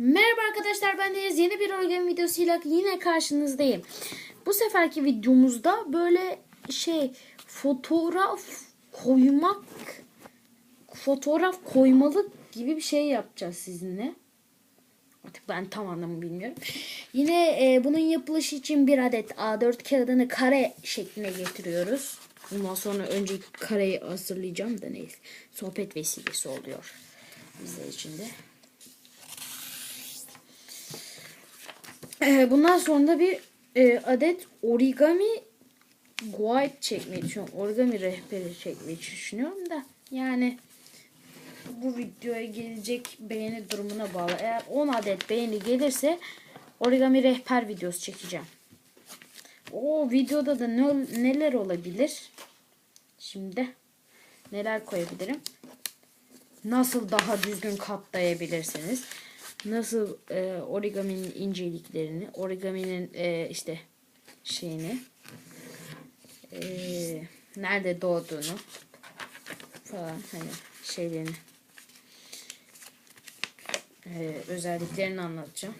Merhaba arkadaşlar ben Deniz. Yeni bir origami videosuyla yine karşınızdayım. Bu seferki videomuzda böyle şey fotoğraf koymak fotoğraf koymalık gibi bir şey yapacağız sizinle. Artık ben tam anlamı bilmiyorum. Yine e, bunun yapılışı için bir adet A4 kağıdını kare şekline getiriyoruz. Ondan sonra önce kareyi hazırlayacağım da neyse. Sohbet vesilesi oluyor. Bizler için de. Ee, bundan sonra da bir e, adet origami guide çekmeyi düşünüyorum. Origami rehberi çekmeyi düşünüyorum da yani bu videoya gelecek beğeni durumuna bağlı. Eğer 10 adet beğeni gelirse origami rehber videosu çekeceğim. O videoda da ne, neler olabilir? Şimdi neler koyabilirim? Nasıl daha düzgün katlayabilirsiniz? Nasıl e, origaminin inceliklerini, origaminin e, işte şeyini, e, nerede doğduğunu falan hani şeylerini e, özelliklerini anlatacağım.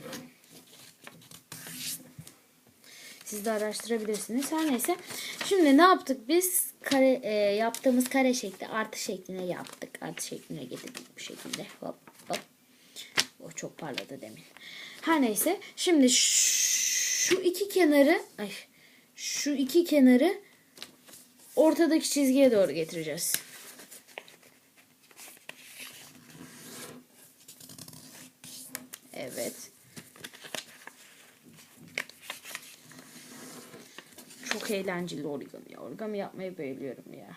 Siz de araştırabilirsiniz. Her neyse. Şimdi ne yaptık biz? Kare e, yaptığımız kare şekli artı şekline yaptık. Artı şekline getirdik bu şekilde. Hop hop. O çok parladı demin. Her neyse. Şimdi şu iki kenarı ay şu iki kenarı ortadaki çizgiye doğru getireceğiz. Evet. Çok eğlenceli origami. Origami yapmayı bayılıyorum ya.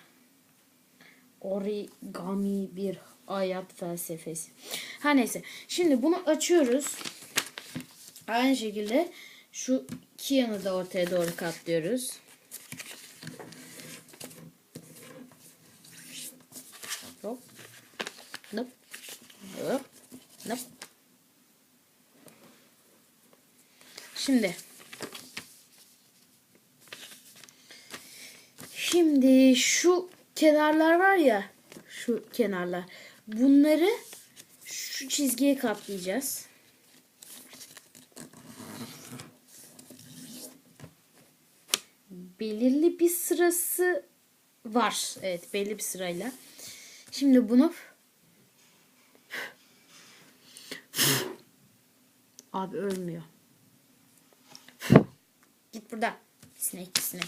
Origami bir hayat felsefesi. Her neyse. Şimdi bunu açıyoruz. Aynı şekilde şu iki yanı da ortaya doğru katlıyoruz. Hop. Nop. Hop. Nop. Şimdi Şimdi şu kenarlar var ya şu kenarlar. Bunları şu çizgiye katlayacağız. Belirli bir sırası var. Evet belli bir sırayla. Şimdi bunu Abi ölmüyor. Git buradan. Sinek sinek.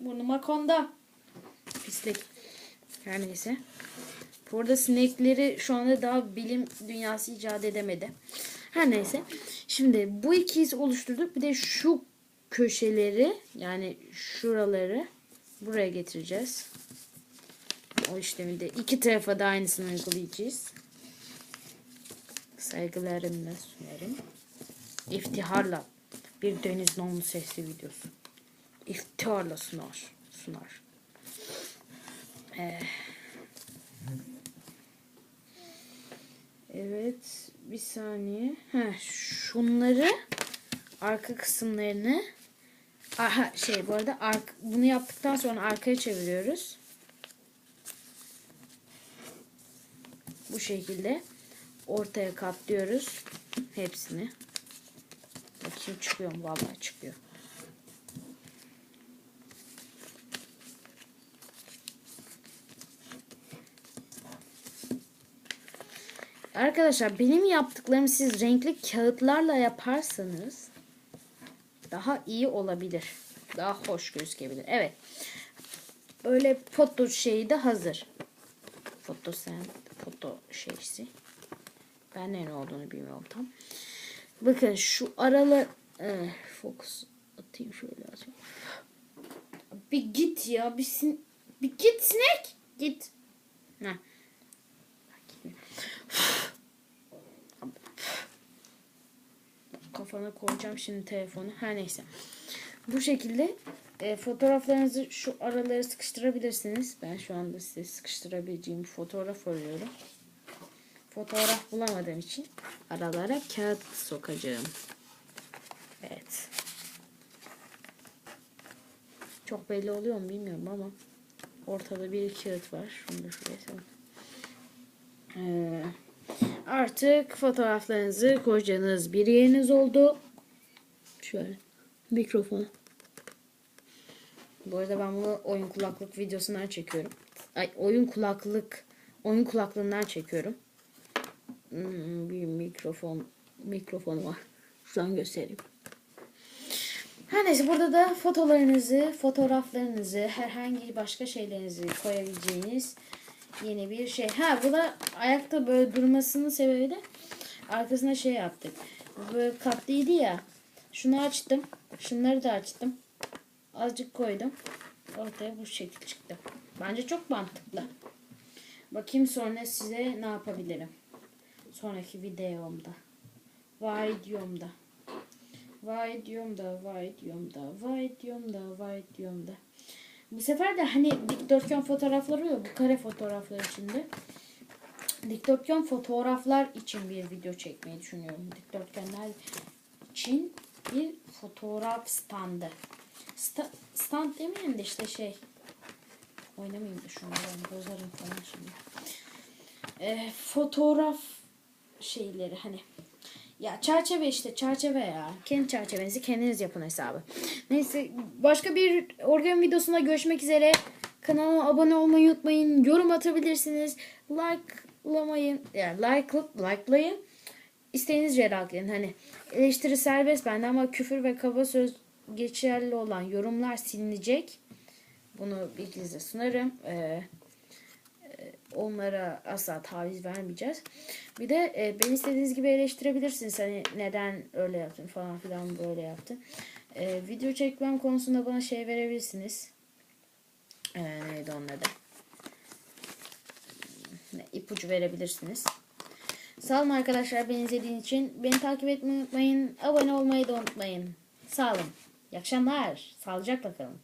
Burnuma kondu. Pislik. Her neyse. Burada sinekleri şu anda daha bilim dünyası icat edemedi. Her neyse. Şimdi bu ikiyi oluşturduk. Bir de şu köşeleri yani şuraları buraya getireceğiz. O işlemi de iki tarafa da aynısını uygulayacağız. Saygılarımla sunarım. İftiharla bir deniz nonu sesli videosu. İftiharla sunar. Sunar. Ee, evet. Bir saniye. Heh, şunları arka kısımlarını aha şey bu arada ark, bunu yaptıktan sonra arkaya çeviriyoruz. Bu şekilde ortaya katlıyoruz hepsini. Bakayım çıkıyor mu? Vallahi çıkıyor. Arkadaşlar benim yaptıklarımı siz renkli kağıtlarla yaparsanız daha iyi olabilir. Daha hoş gözükebilir. Evet. Öyle foto şeyi de hazır. Foto sen foto şeysi. Ben ne olduğunu bilmiyorum tam. Bakın şu aralar eh, fokus atayım şöyle atayım. Bir git ya bir, sin bir git sinek git. Heh. Kafana koyacağım şimdi telefonu. Her neyse. Bu şekilde e, fotoğraflarınızı şu aralara sıkıştırabilirsiniz. Ben şu anda size sıkıştırabileceğim bir fotoğraf arıyorum. Fotoğraf bulamadığım için aralara kağıt sokacağım. Evet. Çok belli oluyor mu bilmiyorum ama ortada bir kağıt var. Şunu da şuraya Ee, Artık fotoğraflarınızı koyacağınız bir yeriniz oldu. Şöyle mikrofonu. Bu arada ben bunu oyun kulaklık videosundan çekiyorum. Ay oyun kulaklık oyun kulaklığından çekiyorum. Hmm, bir mikrofon mikrofonu var. Şuradan göstereyim. Her neyse burada da fotolarınızı, fotoğraflarınızı, herhangi başka şeylerinizi koyabileceğiniz yeni bir şey. Ha bu da ayakta böyle durmasının sebebi de arkasına şey yaptık. Böyle katlıydı ya. Şunu açtım. Şunları da açtım. Azıcık koydum. Ortaya bu şekil çıktı. Bence çok mantıklı. Bakayım sonra size ne yapabilirim. Sonraki videomda. Videomda. Videomda, videomda, videomda, videomda. Bu sefer de hani dikdörtgen fotoğrafları oluyor. Bu kare fotoğraflar içinde. Dikdörtgen fotoğraflar için bir video çekmeyi düşünüyorum. Dikdörtgenler için bir fotoğraf standı. Sta- stand demeyelim de işte şey. Oynamayayım da ben bozarım falan şimdi. Ee, fotoğraf şeyleri hani ya çerçeve işte çerçeve ya. Kendi çerçevenizi kendiniz yapın hesabı. Neyse başka bir organ videosunda görüşmek üzere. Kanalıma abone olmayı unutmayın. Yorum atabilirsiniz. Like'lamayın. Yani like, like'layın. İsteğiniz like'layın. Hani eleştiri serbest bende ama küfür ve kaba söz geçerli olan yorumlar silinecek. Bunu bilginize sunarım. Ee, onlara asla taviz vermeyeceğiz. Bir de e, beni istediğiniz gibi eleştirebilirsiniz. Hani neden öyle yaptın falan filan böyle yaptın. E, video çekmem konusunda bana şey verebilirsiniz. E, neydi onun adı? İpucu verebilirsiniz. Sağ olun arkadaşlar beni izlediğiniz için. Beni takip etmeyi unutmayın. Abone olmayı da unutmayın. Sağ olun. İyi akşamlar. Sağlıcakla kalın.